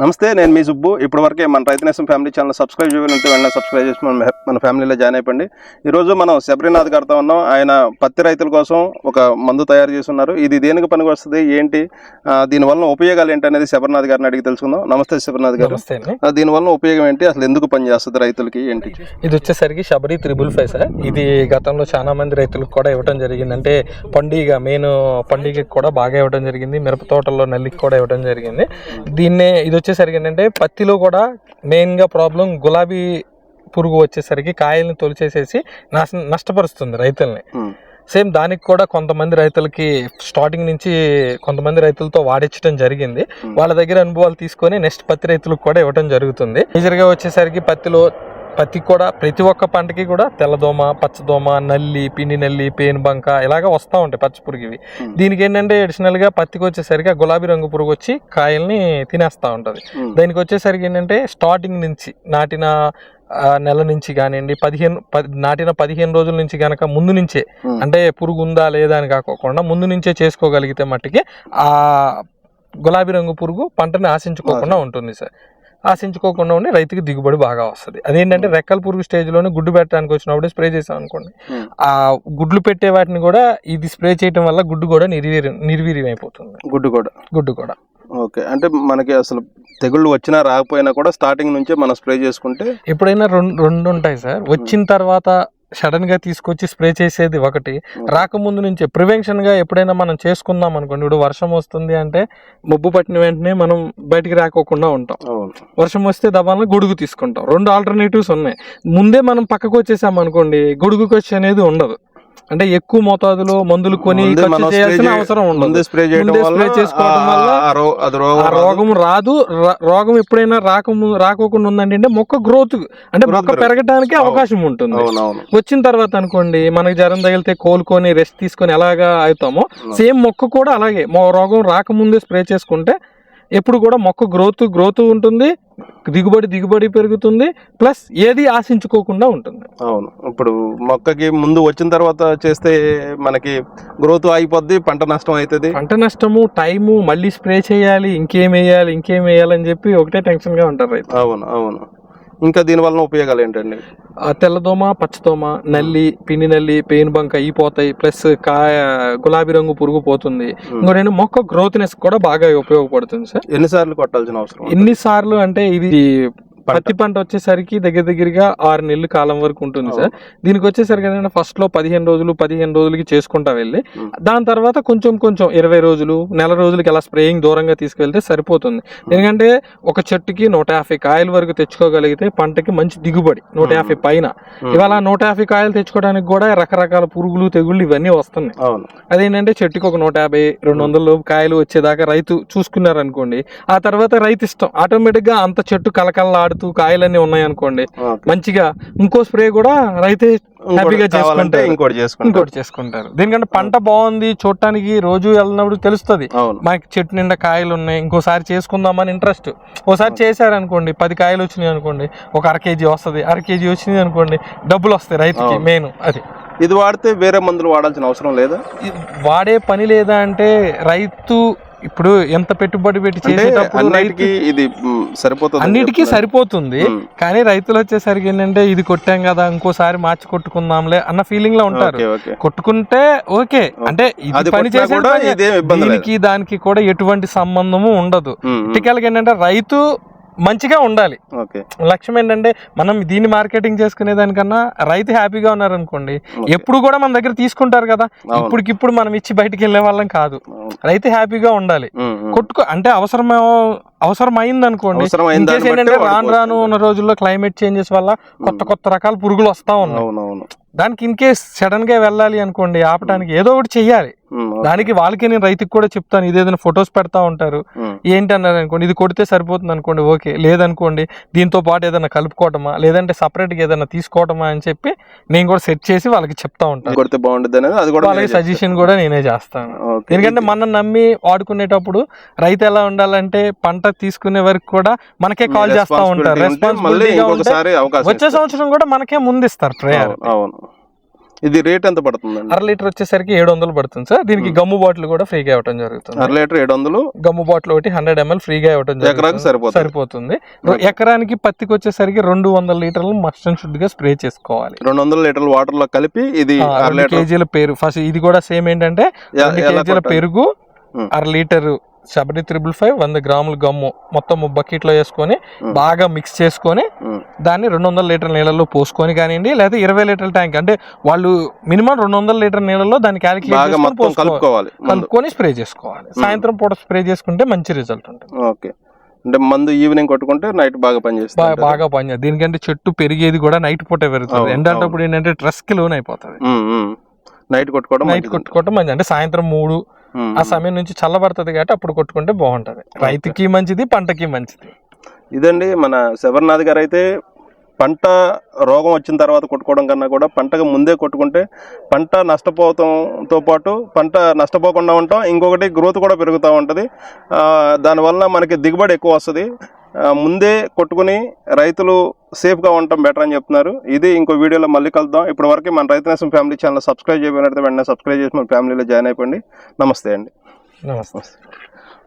నమస్తే నేను మీ సుబ్బు ఇప్పటి వరకే మన రైతునేసం ఫ్యామిలీ ఛానల్ సబ్స్క్రైబ్ చేయడం ఉంటే వెంటనే సబ్స్క్రైబ్ చేసి మన మన ఫ్యామిలీలో జాయిన్ అయిపోండి. ఈరోజు మనం శబరినాథ్ గారితో ఉన్నాం. ఆయన పత్తి రైతుల కోసం ఒక మందు తయారు చేసి ఉన్నారు ఇది దేనికి పనికి వస్తుంది? ఏంటి? దీనివల్ల ఉపయోగాలు ఏంటి అనేది శబరినాథ్ గారిని అడిగి తెలుసుకుందాం. నమస్తే శబరినాథ్ గారు. దీనివల్ల ఉపయోగం ఏంటి? అసలు ఎందుకు పని చేస్తుంది రైతులకి? ఏంటి? ఇది వచ్చేసరికి శబరి త్రిబుల్ ఫైవ్ సార్. ఇది గతంలో చాలా మంది రైతులకు కూడా ఇవ్వడం జరిగింది. అంటే పండుగ మెయిన్ పండుగకి కూడా బాగా ఇవ్వడం జరిగింది. మిరప తోటల్లో నల్లికి కూడా ఇవ్వడం జరిగింది. దీన్నే ఇది వచ్చేసరికి ఏంటంటే పత్తిలో కూడా మెయిన్గా ప్రాబ్లం గులాబీ పురుగు వచ్చేసరికి కాయల్ని తొలిచేసేసి నాశ నష్టపరుస్తుంది రైతుల్ని. ఉమ్, సేమ్ దానికి కూడా కొంతమంది రైతులకి స్టార్టింగ్ నుంచి కొంతమంది రైతులతో వాడించడం జరిగింది. వాళ్ళ దగ్గర అనుభవాలు తీసుకొని నెక్స్ట్ పత్తి రైతులకు కూడా ఇవ్వడం జరుగుతుంది. మేజర్గా వచ్చేసరికి పత్తిలో పత్తి కూడా ప్రతి ఒక్క పంటకి కూడా తెల్లదోమ పచ్చదోమ నల్లి పిండి నల్లి పేను బంక ఇలాగ వస్తూ ఉంటాయి పచ్చ పురుగు ఇవి. దీనికి ఏంటంటే అడిషనల్గా పత్తికి వచ్చేసరికి గులాబీ రంగు పురుగు వచ్చి కాయల్ని తినేస్తూ ఉంటుంది. దానికి వచ్చేసరికి ఏంటంటే స్టార్టింగ్ నుంచి నాటిన నెల నుంచి కానివ్వండి పదిహేను పది నాటిన పదిహేను రోజుల నుంచి కనుక ముందు నుంచే అంటే పురుగు ఉందా లేదా అని కాకోకుండా ముందు నుంచే చేసుకోగలిగితే మట్టికి ఆ గులాబీ రంగు పురుగు పంటని ఆశించుకోకుండా ఉంటుంది సార్. ఆశించుకోకుండా ఉండి రైతుకి దిగుబడి బాగా వస్తుంది. అదేంటంటే రెక్కల పురుగు స్టేజ్లోనే గుడ్డు పెట్టడానికి వచ్చినప్పుడు స్ప్రే చేసాం అనుకోండి ఉమ్. ఆ గుడ్లు పెట్టే వాటిని కూడా ఇది స్ప్రే చేయడం వల్ల గుడ్డు కూడా నిర్వీర్యం నిర్వీర్యం అయిపోతుంది గుడ్డు కూడా. గుడ్డు కూడా. ఓకే. అంటే మనకి అసలు తెగుళ్ళు వచ్చినా రాకపోయినా కూడా స్టార్టింగ్ నుంచే మనం స్ప్రే చేసుకుంటే ఎప్పుడైనా రెండు రెండు ఉంటాయి సార్. వచ్చిన తర్వాత సడన్గా తీసుకొచ్చి స్ప్రే చేసేది ఒకటి. రాకముందు నుంచే ప్రివెన్షన్గా ఎప్పుడైనా మనం చేసుకుందాం అనుకోండి. ఇప్పుడు వర్షం వస్తుంది అంటే మబ్బు పట్టిన వెంటనే మనం బయటికి రాకోకుండా ఉంటాం. వర్షం వస్తే దబాలను గొడుగు తీసుకుంటాం. రెండు ఆల్టర్నేటివ్స్ ఉన్నాయి. ముందే మనం పక్కకు వచ్చేసాం అనుకోండి గొడుగుకి వచ్చి అనేది ఉండదు. అంటే ఎక్కువ మోతాదులో మందులు కొని చేయాల్సిన అవసరం ఉండదు. స్ప్రే చేసుకోవడం వల్ల రోగం రాదు. రోగం ఎప్పుడైనా రాకము రాకోకుండా ఉందంటే మొక్క గ్రోత్ అంటే మొక్క. పెరగడానికి అవకాశం ఉంటుంది. వచ్చిన తర్వాత అనుకోండి మనకి జ్వరం తగిలితే కోలుకొని రెస్ట్ తీసుకొని ఎలాగా అవుతామో సేమ్ మొక్క కూడా అలాగే. రోగం రాకముందే స్ప్రే చేసుకుంటే ఎప్పుడు కూడా మొక్క గ్రోత్ గ్రోత్ ఉంటుంది. దిగుబడి దిగుబడి పెరుగుతుంది ప్లస్ ఏది ఆశించుకోకుండా ఉంటుంది. అవును. ఇప్పుడు మొక్కకి ముందు వచ్చిన తర్వాత చేస్తే మనకి గ్రోత్ ఆగిపోద్ది పంట నష్టం అవుతుంది. పంట నష్టము టైము మళ్ళీ స్ప్రే చేయాలి ఇంకేం వేయాలి ఇంకేం వేయాలి అని చెప్పి ఒకటే టెన్షన్గా ఉంటారు అవును అవును. ఇంకా దీని వలన ఉపయోగాలు ఏంటండి? తెల్లదోమ పచ్చదోమ నల్లి పిండి నల్లి పెయిన్ బంక ఈ పోతాయి ప్లస్ కాయ గులాబీ రంగు పురుగు పోతుంది. ఇంకోటి మొక్క గ్రోత్నెస్ కూడా బాగా ఉపయోగపడుతుంది సార్. ఎన్నిసార్లు కొట్టాల్సిన అవసరం? ఎన్నిసార్లు అంటే ఇది పత్తి పంట వచ్చేసరికి దగ్గర దగ్గరగా ఆరు నెలలు కాలం వరకు ఉంటుంది సార్. దీనికి వచ్చేసరికి ఏంటంటే ఫస్ట్లో పదిహేను రోజులు పదిహేను రోజులకి చేసుకుంటా వెళ్ళి. దాని తర్వాత కొంచెం కొంచెం ఇరవై రోజులు నెల రోజులకి అలా స్ప్రేయింగ్ దూరంగా తీసుకెళ్తే సరిపోతుంది. ఎందుకంటే ఒక చెట్టుకి నూట యాభై కాయల వరకు తెచ్చుకోగలిగితే పంటకి మంచి దిగుబడి నూట యాభై పైన. ఇవాళ నూట యాభై కాయలు తెచ్చుకోవడానికి కూడా రకరకాల పురుగులు తెగుళ్ళు ఇవన్నీ వస్తున్నాయి. అదేంటంటే చెట్టుకి ఒక నూట యాభై రెండు వందల లోపు కాయలు వచ్చేదాకా రైతు చూసుకున్నారు అనుకోండి ఆ తర్వాత రైతు ఇష్టం ఆటోమేటిక్గా అంత చెట్టు కలకల్లాడుతూ కాయలన్నీ ఉన్నాయి అనుకోండి ఓకే. మంచిగా ఇంకో స్ప్రే కూడా రైతే హ్యాపీగా ఇంకోటి కావాలంటే చేసుకుంటారు. ఇంకోటి చేసుకుంటాం ఇంకోటి చేసుకుంటారు. దీనికంటే పంట బాగుంది చూడటానికి రోజు వెళ్ళినప్పుడు తెలుస్తుంది. మనకి చెట్టు నిండా కాయలు ఉన్నాయి ఇంకోసారి చేసుకుందామని ఇంట్రెస్ట్ ఒకసారి చేశారనుకోండి పది కాయలు వచ్చినాయి అనుకోండి ఒక అర కేజీ వస్తుంది అర కేజీ వచ్చింది అనుకోండి డబ్బులు వస్తాయి రైతుకి. మెయిన్ అది. ఇది వాడితే వేరే మందులు వాడాల్సిన అవసరం లేదా? వాడే పని లేదా అంటే రైతు ఇప్పుడు ఎంత పెట్టుబడి పెట్టి చేసేటప్పుడు ఇది సరిపోతుంది అన్నిటికీ సరిపోతుంది. కానీ రైతులు వచ్చేసరికి ఏంటంటే ఇది కొట్టాం కదా ఇంకోసారి మార్చి కొట్టుకుందాంలే అన్న ఫీలింగ్లో ఉంటారు కొట్టుకుంటే ఓకే అంటే ఇది పని చేసే. దీనికి దానికి కూడా ఎటువంటి సంబంధము ఉండదు. టికల్గా ఏంటంటే రైతు మంచిగా ఉండాలి ఓకే లక్ష్యం ఏంటంటే మనం దీన్ని మార్కెటింగ్ చేసుకునే దానికన్నా రైతు హ్యాపీగా ఉన్నారనుకోండి. ఎప్పుడు కూడా మన దగ్గర తీసుకుంటారు కదా. ఇప్పటికిప్పుడు మనం ఇచ్చి బయటికి వెళ్ళే వాళ్ళం కాదు. రైతు హ్యాపీగా ఉండాలి. కొట్టుకో అంటే అవసరం అవసరం అయింది అనుకోండి ఏంటంటే రాను రాను. ఉన్న రోజుల్లో క్లైమేట్ చేంజెస్ వల్ల కొత్త కొత్త రకాల పురుగులు వస్తా ఉన్నాయి. దానికి ఇన్ కేస్ సడన్గా వెళ్ళాలి అనుకోండి ఆపడానికి ఏదో ఒకటి చెయ్యాలి. దానికి వాళ్ళకి నేను రైతుకి కూడా చెప్తాను ఇదేదైనా ఫొటోస్ పెడతా ఉంటారు. ఏంటి అన్నారు అనుకోండి ఇది కొడితే సరిపోతుంది అనుకోండి ఓకే. లేదనుకోండి దీంతో పాటు ఏదైనా కలుపుకోవటమా? లేదంటే సపరేట్గా ఏదైనా తీసుకోవటమా అని చెప్పి నేను కూడా సెట్ చేసి వాళ్ళకి చెప్తా ఉంటాను. కొడితే బాగుంటుంది అనేది అది కూడా వాళ్ళకి సజెషన్ కూడా నేనే చేస్తాను. ఎందుకంటే మనం నమ్మి వాడుకునేటప్పుడు రైతు ఎలా ఉండాలంటే పంట తీసుకునే వరకు కూడా మనకే కాల్ చేస్తా ఉంటారు. వచ్చే సంవత్సరం కూడా మనకే ముందు ఇస్తారు ఇస్తారు. ప్రయాణం అవును, ఇది రేట్ ఎంత పడుతుందండి? అర లీటర్ వచ్చేసరికి ఏడు వందలు పడుతుంది సార్. దీనికి గమ్ము బాటిల్ కూడా ఫ్రీగా ఇవ్వడం జరుగుతుంది. అర లీటర్ ఏడు వందలు? గమ్ము బాటిల్ ఒకటి హండ్రెడ్ ఎంఎల్ ఫ్రీగా ఇవ్వడం జరుగుతుంది. సరిపోతుంది. సరిపోతుంది. ఎకరానికి పత్తికి వచ్చేసరికి రెండు వందల లీటర్లు మస్ట్ అండ్ షుడ్గా స్ప్రే చేసుకోవాలి. రెండు వందల లీటర్ల వాటర్లో కలిపి ఇది కేజీల పెరుగు. ఫస్ట్ ఇది కూడా సేమ్ ఏంటంటే కేజీల? పెరుగు. అర లీటర్ శబరి త్రిబుల్ ఫైవ్ వంద గ్రాముల గమ్ము మొత్తం బకెట్లో వేసుకొని. బాగా మిక్స్ చేసుకొని. దాన్ని రెండు వందల లీటర్ నీళ్ళలో పోసుకొని కానివ్వండి లేదా ఇరవై లీటర్ల ట్యాంక్. అంటే వాళ్ళు మినిమం రెండు వందల లీటర్ నీళ్ళలో దాన్ని క్యాలిక్యులేట్ కలుపుకోవాలి. కలుపుకొని స్ప్రే చేసుకోవాలి. సాయంత్రం పూట స్ప్రే చేసుకుంటే మంచి రిజల్ట్ ఉంటుంది. ఓకే. అంటే మందు ఈవినింగ్ కొట్టుకుంటే నైట్ బాగా పనిచేస్తుంది బాగా పనిచేస్తుంది దీనికంటే చెట్టు పెరిగేది కూడా నైట్ పూట పెరుగుతుంది. ఎండాటప్పుడు ఏంటంటే ట్రస్కి లోన్ అయిపోతుంది నైట్ కొట్టుకోవడం నైట్ మంచిది. కొట్టుకోవటం మంచిది. అంటే సాయంత్రం మూడు ఆ సమయం నుంచి చల్లబడుతుంది కాబట్టి అప్పుడు కొట్టుకుంటే బాగుంటది. రైతుకి మంచిది పంటకి మంచిది. ఇదండి మన శబర్నాథ్ గారు అయితే పంట రోగం వచ్చిన తర్వాత కొట్టుకోవడం కన్నా కూడా పంటకు ముందే కొట్టుకుంటే పంట నష్టపోవడంతో పాటు పంట నష్టపోకుండా ఉంటాం. ఇంకొకటి గ్రోత్ కూడా పెరుగుతూ ఉంటుంది. దానివల్ల మనకి దిగుబడి ఎక్కువ వస్తుంది. ముందే కొట్టుకుని రైతులు సేఫ్గా ఉండటం బెటర్ అని చెప్తున్నారు. ఇది ఇంకో వీడియోలో మళ్ళీ కలుద్దాం. ఇప్పటి వరకు మన రైతు ఫ్యామిలీ ఛానల్ సబ్స్క్రైబ్ చేయబడినట్టు వెంటనే సబ్స్క్రైబ్ చేసి మన ఫ్యామిలీలో జాయిన్ అయిపోండి. నమస్తే అండి. నమస్తే.